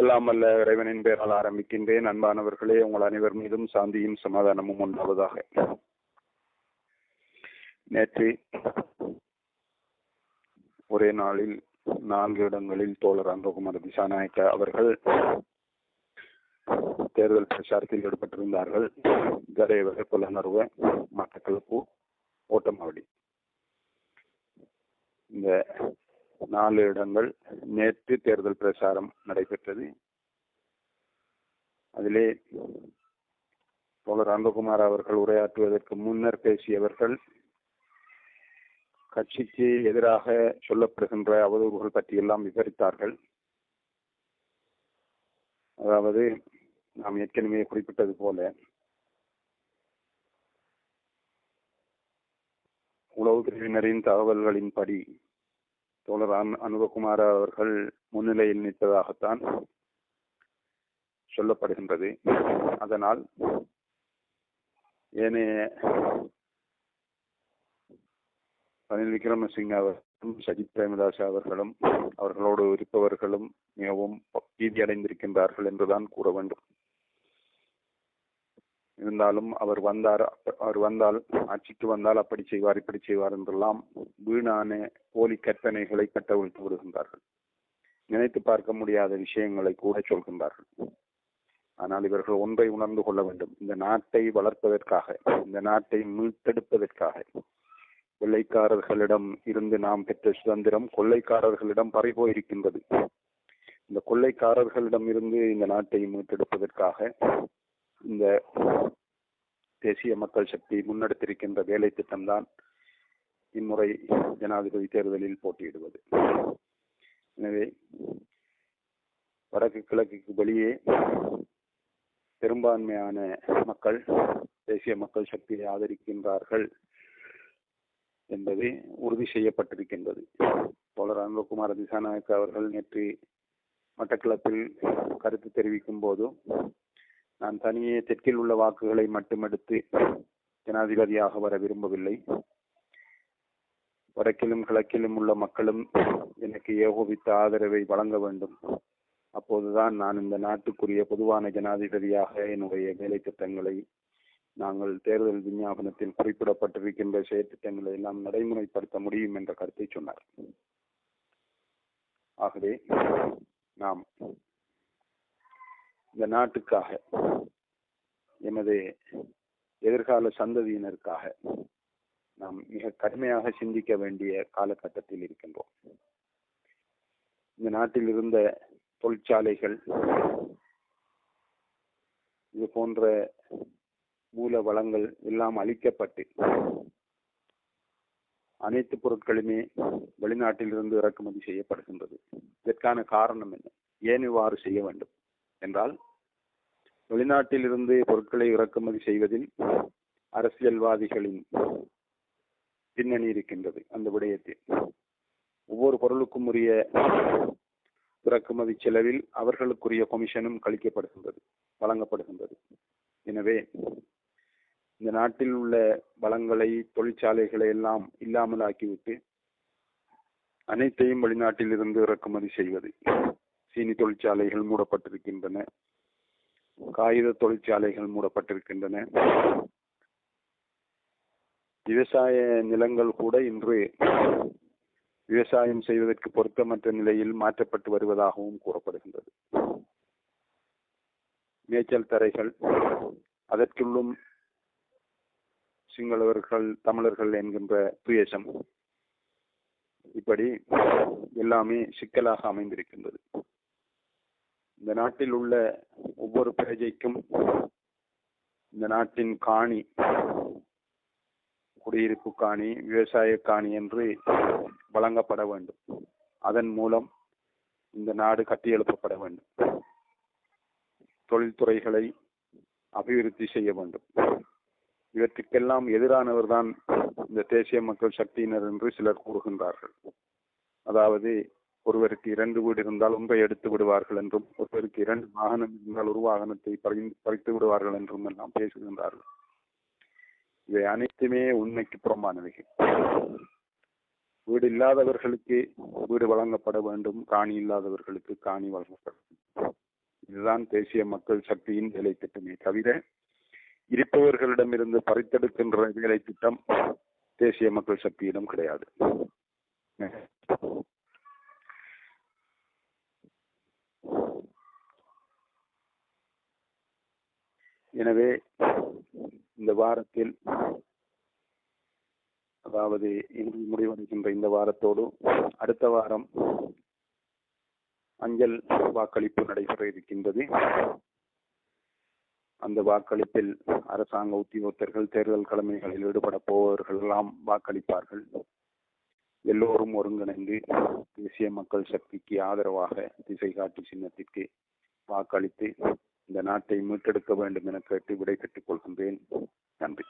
எல்லாம் அல்ல இறைவனின் பெயரால் ஆரம்பிக்கின்றேன். அன்பானவர்களே உங்கள் அனைவர் மீதும் சாந்தியும் சமாதானமும் உண்டாவதாக. நேற்று ஒரே நாளில் நான்கு இடங்களில் தோழர் அன்பகுமார் திசாநாயக்க அவர்கள் தேர்தல் பிரச்சாரத்தில் ஈடுபட்டிருந்தார்கள். கரேவர புலனர்வ மட்டக்களப்பு ஓட்டமாவடி. இந்த நாலு இடங்கள் நேற்று தேர்தல் பிரச்சாரம் நடைபெற்றது. அதிலே தோழர் அன்பகுமார் அவர்கள் உரையாற்றுவதற்கு முன்னர் பேசியவர்கள் கட்சிக்கு எதிராக சொல்லப்படுகின்ற அவதூறுகள் பற்றியெல்லாம் விவரித்தார்கள். அதாவது நாம் ஏற்கனவே குறிப்பிட்டது போல உளவு பிரிவினரின் தகவல்களின்படி தோழர் அனுபகுமார் அவர்கள் முன்னிலையில் நிற்பதாகத்தான் சொல்லப்படுகின்றது. அதனால் ஏனைய ரணில் விக்ரமசிங்க அவர்களும் சஜித் பிரேமதாஸ் அவர்களும் அவர்களோடு இருப்பவர்களும் மிகவும் பீதியடைந்திருக்கின்றார்கள் என்றுதான் கூற வேண்டும். இருந்தாலும் அவர் வந்தார் அவர் வந்தால் ஆட்சிக்கு வந்தால் அப்படி செய்வார் இப்படி செய்வார் என்றெல்லாம் வீணான போலி கற்பனைகளை கட்டவிழ்த்து விடுகின்றார்கள் நினைத்து பார்க்க முடியாத விஷயங்களை கூட சொல்கின்றார்கள். ஆனால் இவர்கள் ஒன்றை உணர்ந்து கொள்ள வேண்டும். இந்த நாட்டை வளர்ப்பதற்காக இந்த நாட்டை மீட்டெடுப்பதற்காக வெள்ளைக்காரர்களிடம் இருந்து நாம் பெற்ற சுதந்திரம் கொள்ளைக்காரர்களிடம் பறிபோயிருக்கின்றது. இந்த கொள்ளைக்காரர்களிடம் இருந்து இந்த நாட்டை மீட்டெடுப்பதற்காக இந்த தேசிய மக்கள் சக்தி முன்னெடுத்திருக்கின்ற வேலை திட்டம்தான் இம்முறை ஜனாதிபதி தேர்தலில் போட்டியிடுவது. எனவே வடக்கு கிழக்குக்கு வெளியே பெரும்பான்மையான மக்கள் தேசிய மக்கள் சக்தியை ஆதரிக்கின்றார்கள் என்பது உறுதி செய்யப்பட்டிருக்கின்றது. தோழர் அன்பகுமார திசாநாயக்க அவர்கள் நேற்று மட்டக்களப்பில் கருத்து தெரிவிக்கும் போது நான் தனியே தெற்கில் உள்ள வாக்குகளை மட்டுமெடுத்து ஜனாதிபதியாக வர விரும்பவில்லை. வடக்கிலும் கிழக்கிலும் உள்ள மக்களும் எனக்கு ஏகோபித்த ஆதரவை வழங்க வேண்டும். அப்போதுதான் நான் இந்த நாட்டுக்குரிய பொதுவான ஜனாதிபதியாக என்னுடைய வேலை திட்டங்களை நாங்கள் தேர்தல் விஞ்ஞாபனத்தில் குறிப்பிடப்பட்டிருக்கின்ற செயற்திட்டங்களை எல்லாம் நடைமுறைப்படுத்த முடியும் என்ற கருத்தை சொன்னார். ஆகவே நாம் இந்த நாட்டுக்காக எமது எதிர்கால சந்ததியினருக்காக நாம் மிக கடுமையாக சிந்திக்க வேண்டிய காலகட்டத்தில் இருக்கின்றோம். இந்த நாட்டில் இருந்த தொழிற்சாலைகள் இது போன்ற மூல வளங்கள் எல்லாம் அழிக்கப்பட்டு அனைத்து பொருட்களுமே வெளிநாட்டிலிருந்து இறக்குமதி செய்யப்படுகின்றது. இதற்கான காரணம் என்ன? ஏன் இவ்வாறு செய்ய வேண்டும்? என்றால் வெளிநாட்டிலிருந்து பொருட்களை இறக்குமதி செய்வதில் அரசியல்வாதிகளின் பின்னணி இருக்கின்றது அந்த விடயத்தில். ஒவ்வொரு பொருளுக்கும் உரிய இறக்குமதி செலவில் அவர்களுக்குரிய கொமிஷனும் கழிக்கப்படுகின்றது வழங்கப்படுகின்றது. எனவே இந்த நாட்டில் உள்ள வளங்களை தொழிற்சாலைகளை எல்லாம் இல்லாமல் ஆக்கிவிட்டு அனைத்தையும் வெளிநாட்டில் இருந்து இறக்குமதி செய்வது சீனி தொழிற்சாலைகள் மூடப்பட்டிருக்கின்றன. காகித தொழிற்சாலைகள் மூடப்பட்டிருக்கின்றன. விவசாய நிலங்கள் கூட இன்று விவசாயம் செய்வதற்கு பொருத்தமற்ற நிலையில் மாற்றப்பட்டு வருவதாகவும் கூறப்படுகின்றது. மேய்ச்சல் தரைகள் அதற்குள்ளும் சிங்களவர்கள் தமிழர்கள் என்கின்ற துயசம். இப்படி எல்லாமே சிக்கலாக அமைந்திருக்கின்றது. இந்த நாட்டில் உள்ள ஒவ்வொரு பிரஜைக்கும் இந்த நாட்டின் காணி குடியிருப்பு காணி விவசாய காணி என்று வழங்கப்பட வேண்டும். அதன் மூலம் இந்த நாடு கட்டியெழுப்பப்பட வேண்டும். தொழில்துறைகளை அபிவிருத்தி செய்ய வேண்டும். இவற்றுக்கெல்லாம் எதிரானவர் தான் இந்த தேசிய மக்கள் சக்தியினர் என்று சிலர் கூறுகின்றார்கள். அதாவது ஒருவருக்கு இரண்டு வீடு இருந்தால் ஒன்றை எடுத்து விடுவார்கள் என்றும் ஒருவருக்கு இரண்டு வாகனம் இருந்தால் ஒரு வாகனத்தை பறித்து விடுவார்கள் என்றும் எல்லாம் பேசுகின்றார்கள். இவை அனைத்துமே உண்மைக்கு புறம்பானவைகள் வீடு இல்லாதவர்களுக்கு வீடு வழங்கப்பட வேண்டும் காணி இல்லாதவர்களுக்கு காணி வழங்கப்படும் இதுதான் தேசிய மக்கள் சக்தியின் வேலை திட்டமே தவிர இருப்பவர்களிடமிருந்து பறித்தெடுக்கின்ற வேலை திட்டம் தேசிய மக்கள் சக்தியிடம் கிடையாது எனவே இந்த வாரத்தில் அதாவது இன்று முடிவடைகின்ற இந்த வாரத்தோடு அடுத்த வாரம் அஞ்சல் வாக்களிப்பு நடைபெற இருக்கின்றது. அந்த வாக்களிப்பில் அரசாங்க உத்தியோகத்தர்கள் தேர்தல் கடமைகளில் ஈடுபட போபவர்கள் எல்லாம் வாக்களிப்பார்கள். எல்லோரும் ஒருங்கிணைந்து தேசிய மக்கள் சக்திக்கு ஆதரவாக திசை காட்டி சின்னத்திற்கு வாக்களித்து இந்த நாட்டை மீட்டெடுக்க வேண்டும் என கேட்டு விடை பெற்றுக் கொள்கின்றேன். நன்றி.